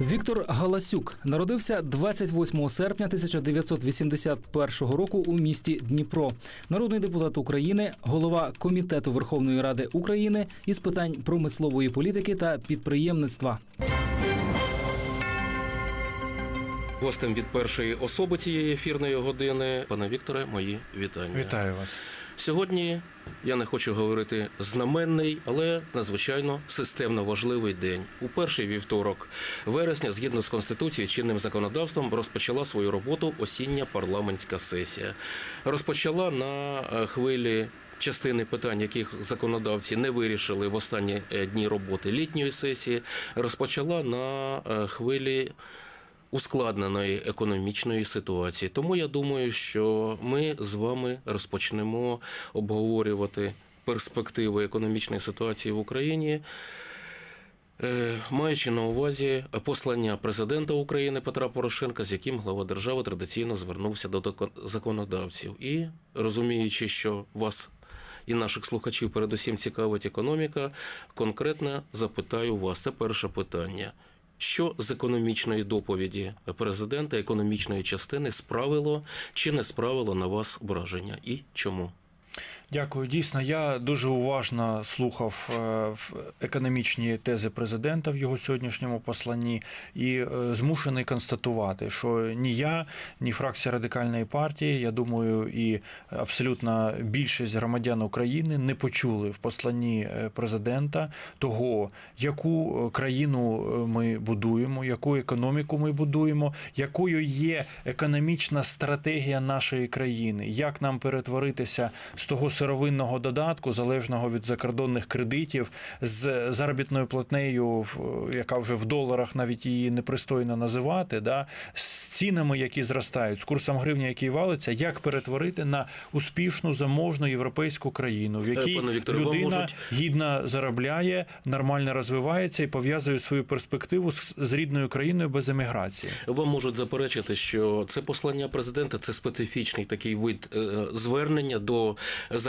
Віктор Галасюк народився 28 серпня 1981 року у місті Дніпро. Народний депутат України, голова комітету Верховної Ради України із питань промислової політики та підприємництва. Гостем від першої особи цієї ефірної години, пане Вікторе, мої вітання. Вітаю вас. Сьогодні я не хочу говорити знаменний, але надзвичайно системно важливий день. У перший вівторок вересня, згідно з конституцією, чинним законодавством, розпочала свою роботу осіння парламентська сесія. Розпочала на е, хвилі. Частини питань, яких законодавці не вирішили в останні е, дні роботи літньої сесії, розпочала на е, хвилі ускладненої економічної ситуації. Тому я думаю, що ми з вами розпочнемо обговорювати перспективи економічної ситуації в Україні. е, Маючи на увазі послання президента України Петра Порошенка, з яким глава держави традиційно звернувся до законодавців, і розуміючи, що вас і наших слухачів передусім цікавить економіка, конкретно запитаю вас. Це перше питання. Що з економічної доповіді президента, економічної частини справило чи не справило на вас враження, і чому? Дякую. Дійсно, я дуже уважно слухав е, економічні тези президента в його сьогоднішньому посланні і е, змушений констатувати, що ні я, ні фракція радикальної партії, я думаю, і абсолютна більшість громадян України не почули в посланні е, президента того, яку країну ми будуємо, яку економіку ми будуємо, якою є економічна стратегія нашої країни, як нам перетворитися з того сировинного додатку, залежного від закордонних кредитів, з заробітною платнею, яка вже в доларах навіть її непристойно називати, да, з цінами, які зростають, з курсом гривні, який валиться, як перетворити на успішну заможну європейську країну, в якій пане Вікторе, людина можуть- гідно заробляє, нормально розвивається і пов'язує свою перспективу з, з рідною країною без еміграції. Вам можуть заперечити, що це послання президента це специфічний такий вид е, звернення до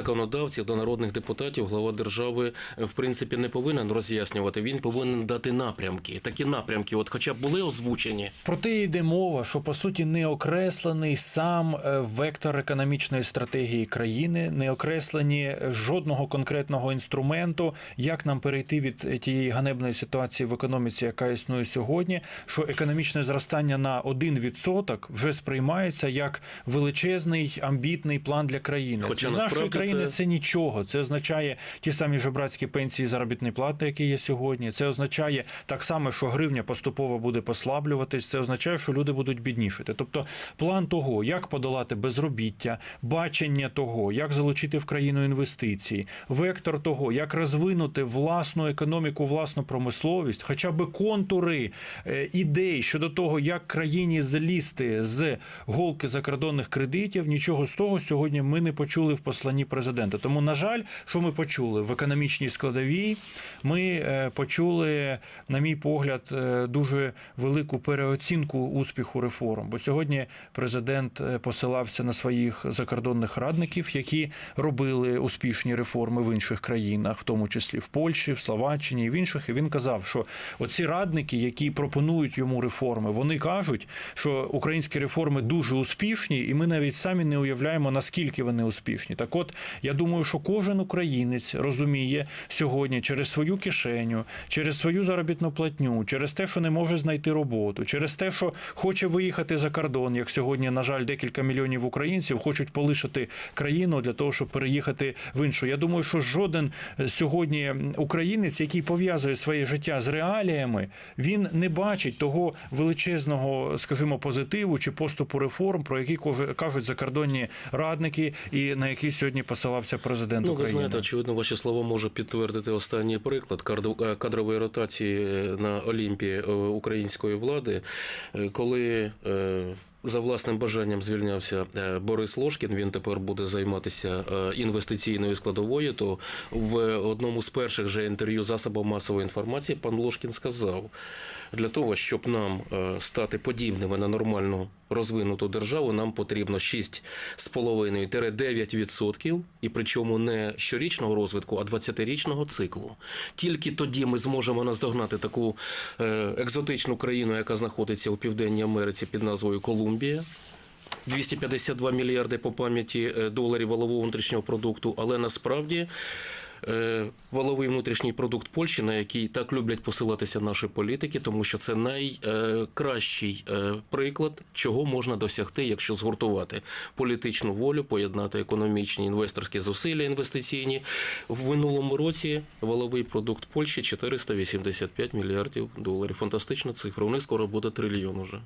законодавців, до народних депутатів. Глава держави е, в принципі не повинен роз'яснювати. Він повинен дати напрямки. Такі напрямки, от хоча б були озвучені. Про те йде мова, що по суті не окреслений сам е, вектор економічної стратегії країни, не окреслені жодного конкретного інструменту, як нам перейти від е, тієї ганебної ситуації в економіці, яка існує сьогодні. Що економічне зростання на 1% вже сприймається як величезний амбітний план для країни. Хоча насправді країни це- нічого. Це означає ті самі жебрацькі пенсії, заробітні плати, які є сьогодні. Це означає так само, що гривня поступово буде послаблюватись. Це означає, що люди будуть біднішити. Тобто, план того, як подолати безробіття, бачення того, як залучити в країну інвестиції, вектор того, як розвинути власну економіку, власну промисловість, хоча б контури е, ідей щодо того, як країні залізти з голки закордонних кредитів, нічого з того сьогодні ми не почули в посланні президента. Тому, на жаль, що ми почули в економічній складовій, ми е, почули, на мій погляд, е, дуже велику переоцінку успіху реформ. Бо сьогодні президент е, посилався на своїх закордонних радників, які робили успішні реформи в інших країнах, в тому числі в Польщі, в Словаччині і в інших. І він казав, що оці радники, які пропонують йому реформи, вони кажуть, що українські реформи дуже успішні, і ми навіть самі не уявляємо, наскільки вони успішні. Так от я думаю, що кожен українець розуміє сьогодні через свою кишеню, через свою заробітну платню, через те, що не може знайти роботу, через те, що хоче виїхати за кордон, як сьогодні, на жаль, декілька мільйонів українців хочуть полишити країну для того, щоб переїхати в іншу. Я думаю, що жоден е, сьогодні українець, який пов'язує своє життя з реаліями, він не бачить того величезного, скажімо, позитиву чи поступу реформ, про які кажуть закордонні радники, і на які сьогодні посилався президент Ну, ви України. знаєте, очевидно, ваші слова може підтвердити останній приклад е, кадрової ротації е, на Олімпі е, української влади, коли. За власним бажанням звільнявся Борис Лошкін. Він тепер буде займатися інвестиційною складовою. То в одному з перших же інтерв'ю засобам масової інформації пан Лошкін сказав: для того, щоб нам е, стати подібними на нормальну розвинуту державу нам потрібно 6,5-9%, і причому не щорічного розвитку, а 20-річного циклу. Тільки тоді ми зможемо наздогнати таку е, екзотичну країну, яка знаходиться у Південній Америці під назвою Колумбія. 252 мільярди по пам'яті е, доларів валового внутрішнього продукту, але насправді валовий внутрішній продукт Польщі, на який так люблять посилатися наші політики, тому що це найкращий е, приклад, чого можна досягти, якщо згуртувати політичну волю, поєднати економічні інвесторські зусилля інвестиційні. В минулому році валовий продукт Польщі 485 мільярдів доларів. Фантастична цифра. У них скоро буде трильйон уже.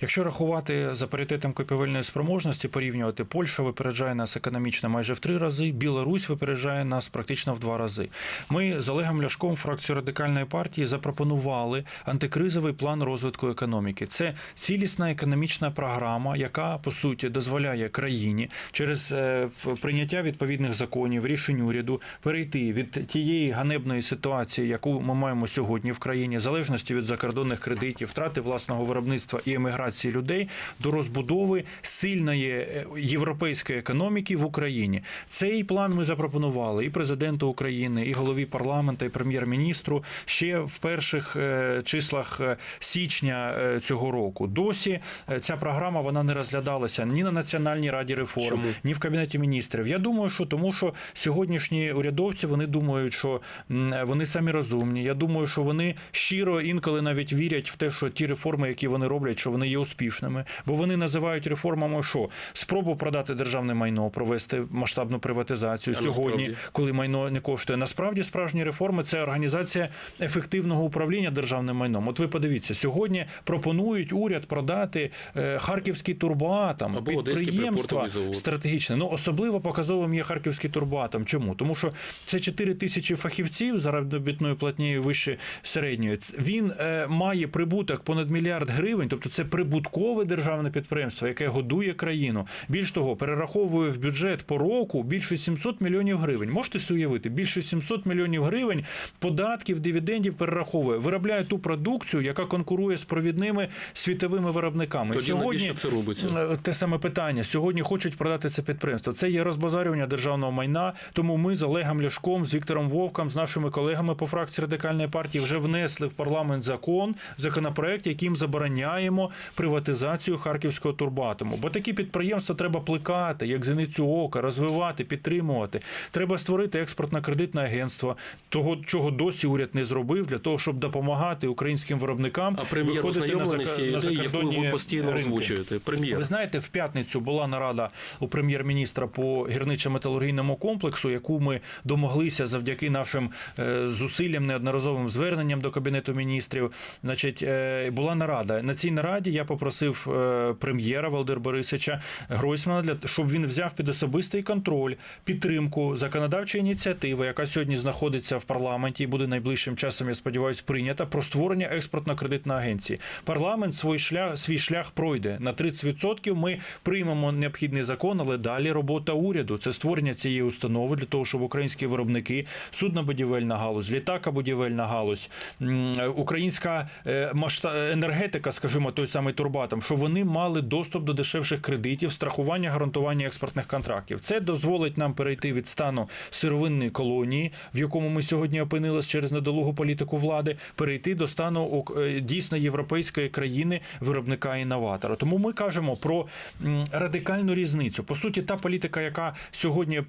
Якщо рахувати за паритетом купівельної спроможності, порівнювати Польща випереджає нас економічно майже в три рази, Білорусь випереджає нас практично в два рази. Ми з Олегом Ляшком, фракцією радикальної партії, запропонували антикризовий план розвитку економіки. Це цілісна економічна програма, яка по суті дозволяє країні через е, прийняття відповідних законів, рішень уряду перейти від тієї ганебної ситуації, яку ми маємо сьогодні в країні, залежності від закордонних кредитів, втрати власного виробництва і еміграції людей до розбудови сильної е, європейської економіки в Україні. Цей план ми запропонували і президенту України, і голові парламенту, і прем'єр-міністру ще в перших е, числах е, січня е, цього року. Досі ця програма вона не розглядалася ні на Національній раді реформ, Чому? ні в кабінеті міністрів. Я думаю, що тому, що сьогоднішні урядовці вони думають, що вони самі розумні. Я думаю, що вони щиро інколи навіть вірять в те, що ті реформи, які вони роблять, що вони є успішними, бо вони називають реформами, що спробу продати державне майно, провести масштабну приватизацію А сьогодні, насправді? коли майно не коштує. Насправді справжні реформи це організація ефективного управління державним майном. От ви подивіться, сьогодні пропонують уряд продати е, харківський турбоатом, Або підприємства стратегічне. Ну особливо показовим є харківський турбоатом. Чому? Тому що це 4 тисячі фахівців заробітною платнею вище середньої. Він е, має прибуток понад мільярд гривень, тобто це прибуткове державне підприємство, яке годує країну. Більш того, перераховує в бюджет по року більше 700 мільйонів гривень. Можете собі уявити, більше 700 мільйонів гривень податків, дивідендів перераховує, виробляє ту продукцію, яка конкурує з провідними світовими виробниками. Тоді навіщо це робиться? Е, те саме питання. Сьогодні хочуть продати це підприємство. Це є розбазарювання державного майна. Тому ми з Олегом Ляшком, з Віктором Вовком, з нашими колегами по фракції радикальної партії вже внесли в парламент закон, законопроект, яким забороняємо приватизацію харківського турбатому. Бо такі підприємства треба плекати, як зеницю ока, розвивати, підтримувати. Треба створити експортно-кредитне агентство, того, чого досі уряд не зробив, для того, щоб допомагати українським виробникам А прем'єр ознайомлений з цією ідеєю, яку ви постійно ринки. озвучуєте. Прем'єр. Ви знаєте, в п'ятницю була нарада у прем'єр-міністра по гірничо-металургійному комплексу, яку ми домоглися завдяки нашим е, зусиллям, неодноразовим зверненням до кабінету міністрів. Значить, е, була нарада. На цій нараді я попросив е, прем'єра Володимира Борисовича Гройсмана для щоб він взяв під особистий контроль підтримку законодавчої ініціативи, яка сьогодні знаходиться в парламенті і буде найближчим часом, я сподіваюся, прийнята про створення експортно-кредитної агенції. Парламент свій шлях свій шлях пройде на 30% Ми приймемо необхідний закон, але далі робота уряду це створення цієї установи для того, щоб українські виробники, суднобудівельна галузь, літакобудівельна галузь, українська е, енергетика, скажімо, той самий турбатом, що вони мали доступ до дешевших кредитів, страхування, гарантування експортних контрактів. Це дозволить нам перейти від стану сировинної колонії, в якому ми сьогодні опинились через недолугу політику влади, перейти до стану е, дійсно європейської країни виробника інноватора. Тому ми кажемо про радикальну різницю. По суті, та політика, яка сьогодні е,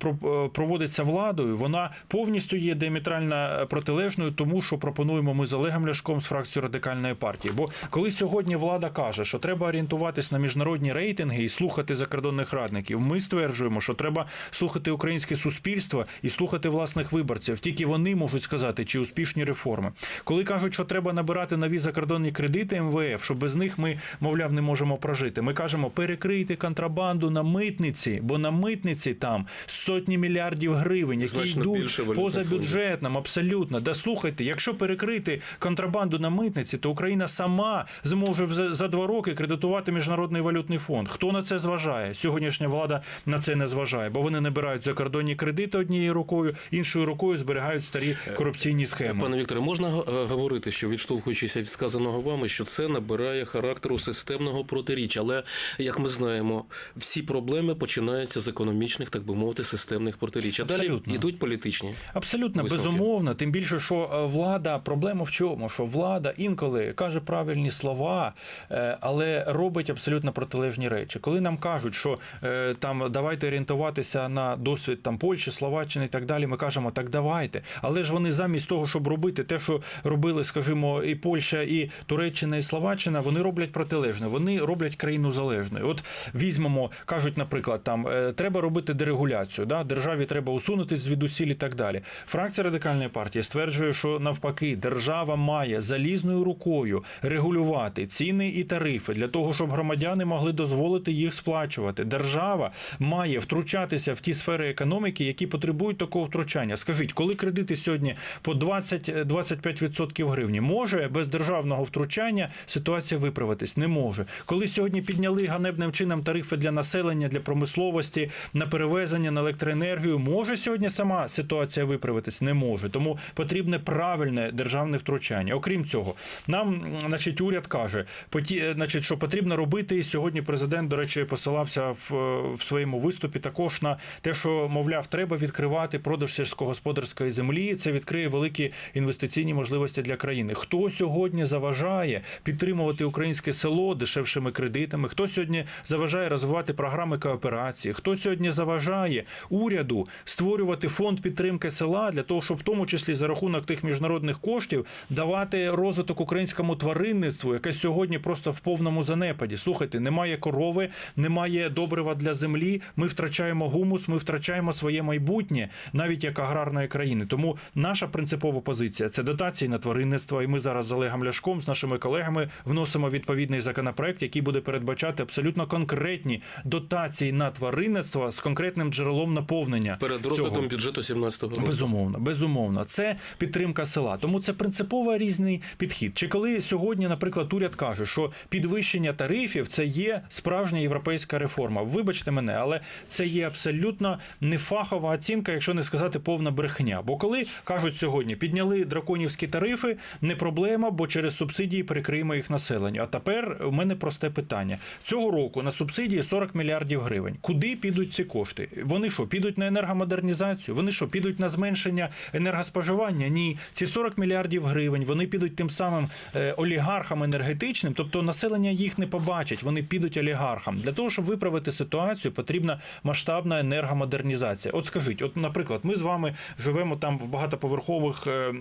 проводиться владою, вона повністю є діаметрально е, протилежною тому, що пропонуємо ми з Олегом Ляшком з фракцією радикальної партії. Бо коли сьогодні влада каже, що треба орієнтуватись на міжнародні рейтинги і слухати закордонних радників, ми стверджуємо, що треба слухати українське суспільство і слухати власних виборців. Тільки вони можуть сказати, чи успішні реформи. Коли кажуть, що треба набирати нові закордонні кредити МВФ, що без них ми, мовляв, не можемо прожити. Ми кажемо, перекрийте контрабанду на митниці, бо на митниці там сотні мільярдів гривень, які Значно йдуть поза бюджетним, абсолютно. Да слухайте, якщо перекрити контрабанду на митниці, то Україна сама зможе вже за два роки кредитувати міжнародний валютний фонд. Хто на це зважає? Сьогоднішня влада на це не зважає, бо вони набирають закордонні кредити однією рукою, іншою рукою зберігають старі корупційні схеми. Пане Вікторе, можна е, говорити, що відштовхуючись від сказаного вами, що це набирає характеру системного протиріччя. Але як ми знаємо, всі проблеми починаються з економічних, так би мовити, системних протиріч. А далі йдуть політичні. Абсолютно Висновки. безумовно. Тим більше, що е, влада проблема в чому? Що влада інколи каже правильні слова, е, але робить абсолютно протилежні речі. Коли нам кажуть, що е, там давайте орієнтуватися на досвід там Польщі, Словаччини і так далі, ми кажемо, так давайте. Але ж вони замість того, щоб робити те, що робили, скажімо, і Польща, і Туреччина, і Словаччина, вони роблять протилежне. Вони роблять країну залежною. От візьмемо, кажуть, наприклад, там е, треба робити дерегуляцію. Да? Державі треба усунутись звідусіль і так далі. Фракція радикальної партії стверджує, що навпаки, держава має залізною рукою регулювати ціни і тарифи для того, щоб громадяни могли дозволити їх сплачувати. Держава має втручатися в ті сфери економіки, які потребують такого втручання. Скажіть, коли кредити сьогодні по 20-25% гривні, може без державного втручання ситуація виправитись? Не може. Коли сьогодні підняли ганебним чином тарифи для населення, для промисловості, на перевезення, на електроенергію, може сьогодні сама ситуація виправитись? Не може. Тому потрібне правильне державне втручання. Окрім цього, нам, значить, уряд каже, е, значить, що потрібно робити. І сьогодні президент, до речі, посилався в, е, в своєму виступі також на те, що мовляв, треба відкривати продаж сільськогосподарської землі. Це відкриє великі інвестиційні можливості для країни. Хто сьогодні заважає підтримувати українське село дешевшими кредитами? Хто сьогодні заважає розвивати програми кооперації? Хто сьогодні заважає уряду створювати фонд підтримки села для того, щоб в тому числі за рахунок тих міжнародних коштів давати розвиток українському тваринництву, яке сьогодні просто в повному занепаді. Слухайте, немає корови, немає добрива для землі. Ми втрачаємо гумус, ми втрачаємо своє майбутнє, навіть як аграрної країни. Тому наша принципова позиція це дотації на тваринництво. І ми зараз з Олегом Ляшком, з нашими колегами, вносимо відповідний законопроект, який буде передбачати абсолютно конкретні дотації на тваринництво з конкретним джерелом наповнення Перед цього. розглядом бюджету 17-го року. Безумовно, безумовно, це підтримка села. Тому це принципово різний підхід. Чи коли сьогодні, наприклад, уряд каже, що підвищення тарифів це є справжня європейська реформа. Вибачте мене, але це є абсолютно нефахова оцінка, якщо не сказати повна брехня. Бо коли кажуть сьогодні, підняли драконівські тарифи, не проблема, бо через субсидії перекриємо їх населенню. А тепер у мене просте питання: цього року на субсидії 40 мільярдів гривень. Куди підуть ці кошти? Вони що, підуть на енергомодернізацію? Вони що, підуть на зменшення енергоспоживання? Ні, ці 40 мільярдів гривень вони підуть тим самим е, олігархам енергетичним, тобто населення їх не побачить. Вони підуть олігархам. Для того, щоб виправити ситуацію, потрібна масштабна енергомодернізація. От скажіть, от, наприклад, ми з вами живемо там в багатоповерхових е,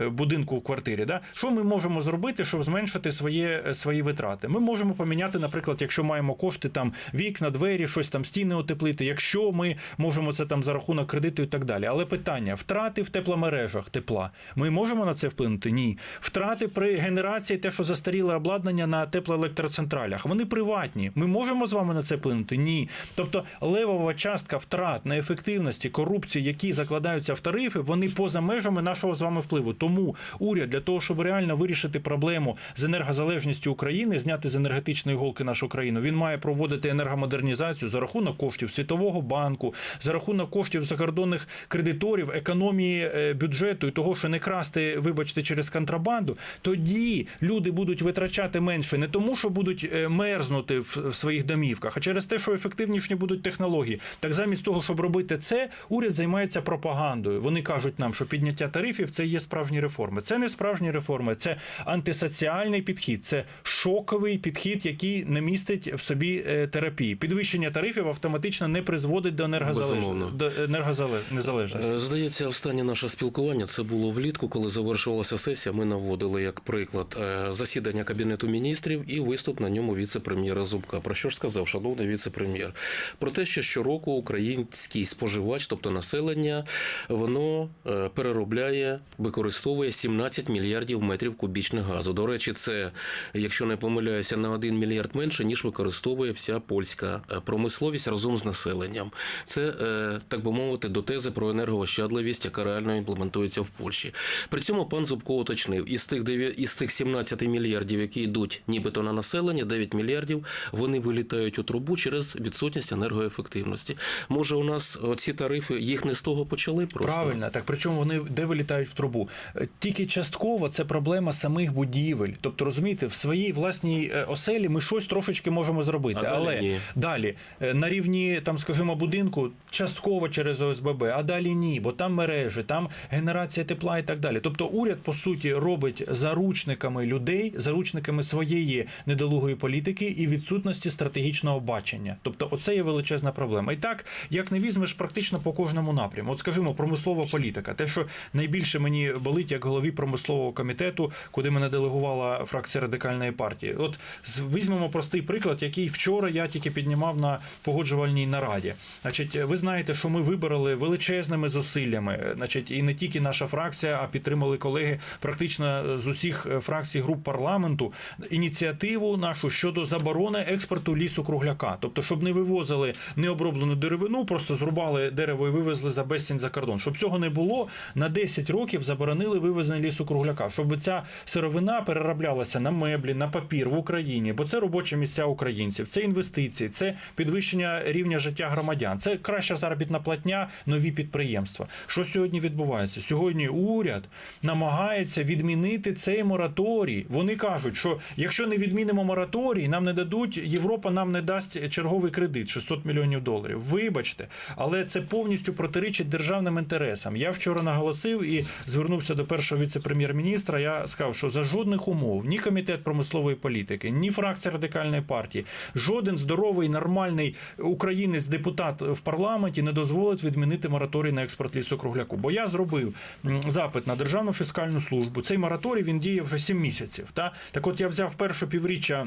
е, будинку в квартирі. Да? Що ми можемо зробити, щоб зменшити своє, е, свої витрати? Ми можемо поміняти, наприклад, якщо маємо кошти там вікна, двері, щось там стіни утеплити. Якщо ми можемо це там за рахунок кредиту і так далі. Але питання: втрати в тепломережах тепла. Ми можемо на це вплинути? Ні. Втрати при генерації, те, що застаріле обладнання на теплоелектроцентралях, вони приватні. Ми можемо з вами на це вплинути? Ні. Тобто левова частка втрат на ефективності, корупції, які закладаються в тарифи, вони поза межами нашого з вами впливу. Тому уряд для того, щоб реально вирішити проблему з енергозалежністю України, зняти з енергетичної голки нашу країну, він має проводити енергомодернізацію за рахунок коштів Світового банку, за рахунок коштів закордонних кредиторів, економії е, бюджету і того, що не красти, вибачте, через контрабанду. Тоді люди будуть витрачати менше не тому, що будуть е, мерзнути в своїх домівках, а через те, що ефективніші будуть технології. Так замість того, щоб робити це, уряд займається пропагандою. Вони кажуть нам, що підняття тарифів це є справжні реформи. Це не справжні реформи, це антисоціальний підхід, це шоковий підхід, який не містить в собі е, терапії. Підвищення тарифів автоматично не призводить до енергозалежності. До енергозалежності. Е, Здається, останнє наше спілкування це було влітку, коли завершувалася сесія. Ми наводили як приклад е, засідання кабінету міністрів і виступ на ньому віце-прем'єра Зубка. Про що ж сказав шановний віце-прем'єр? Про те, що щороку український споживач, тобто населення, воно е, переробляє, використовує 17 мільярдів метрів кубічних газу. До речі, це, якщо не помиляюся, на 1 мільярд менше ніж використовує вся польська е, промисловість разом з населенням. Це е, так би мовити до тези про енергоощадливість, яка реально імплементується в Польщі. При цьому пан Зубко уточнив, із тих 9, із тих 17 мільярдів, які йдуть нібито на населення, 9 мільярдів вони вилітають у трубу через відсутність енергоефективності. Може, у нас ці тарифи їх не 100 того почали просто. Правильно, так причому вони де вилітають в трубу. Е, Тільки частково це проблема самих будівель. Тобто, розумієте, в своїй власній е, оселі ми щось трошечки можемо зробити. А далі Але ні. далі е, на рівні там, скажімо, будинку частково через ОСББ, а далі ні, бо там мережі, там генерація тепла і так далі. Тобто, уряд по суті робить заручниками людей, заручниками своєї недолугої політики і відсутності стратегічного бачення. Тобто, оце є величезна проблема. І так, як не візьмеш практично по кожному напряму. От скажімо, промислова політика. Те, що найбільше мені болить як голові промислового комітету, куди мене делегувала фракція радикальної партії. От візьмемо простий приклад, який вчора я тільки піднімав на погоджувальній нараді. Значить, ви знаєте, що ми вибороли величезними зусиллями. Значить, і не тільки наша фракція, а підтримали колеги практично з усіх фракцій груп парламенту ініціативу нашу щодо заборони експорту лісу кругляка. Тобто, щоб не вивозили необроблену деревину, просто зрубали дерево і вивезли за безцінь за кордон. Щоб цього не було, на 10 років заборонили вивезення лісу кругляка, щоб ця сировина перероблялася на меблі, на папір в Україні, бо це робочі місця українців, це інвестиції, це підвищення рівня життя громадян, це краща заробітна платня, нові підприємства. Що сьогодні відбувається? Сьогодні уряд намагається відмінити цей мораторій. Вони кажуть, що якщо не відмінимо мораторій, нам не дадуть, Європа нам не дасть черговий кредит 600 мільйонів доларів. Вибачте, але це повністю протирічить державним інтересам. Я вчора наголосив і звернувся до першого віце-прем'єр-міністра. Я сказав, що за жодних умов ні комітет промислової політики, ні фракція радикальної партії, жоден здоровий нормальний українець, депутат в парламенті не дозволить відмінити мораторій на експорт лісокругляку. Бо я зробив запит на державну фіскальну службу. Цей мораторій він діє вже 7 місяців. Та так, от я взяв перше півріччя.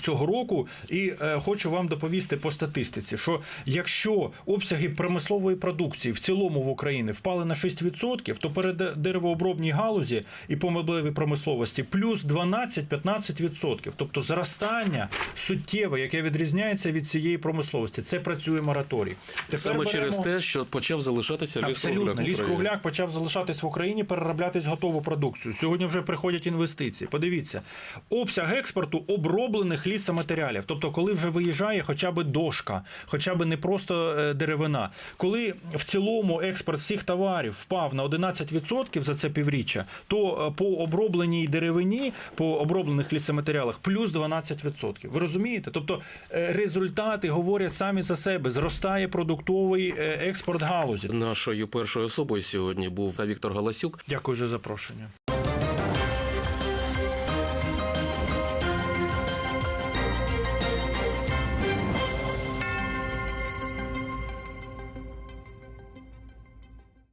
Цього року і е, хочу вам доповісти по статистиці, що якщо обсяги промислової продукції в цілому в Україні впали на 6%, то перед деревообробній галузі і по меблевій промисловості плюс 12-15%. Тобто зростання суттєве, яке відрізняється від цієї промисловості. Це працює мораторій. Тепер Саме через те, що почав залишатися Абсолютно. Ліс кругляк почав залишатись в Україні, перероблятись готову продукцію. Сьогодні вже приходять інвестиції. Подивіться, обсяг експорту оброблених лісоматеріалів. Тобто, коли вже виїжджає хоча б дошка, хоча б не просто е, деревина. Коли в цілому експорт всіх товарів впав на 11% за це півріччя, то е, по обробленій деревині, по оброблених лісоматеріалах плюс 12%. Ви розумієте? Тобто е, результати говорять самі за себе. Зростає продуктовий експорт галузі. Нашою першою особою сьогодні був Віктор Галасюк. Дякую за запрошення.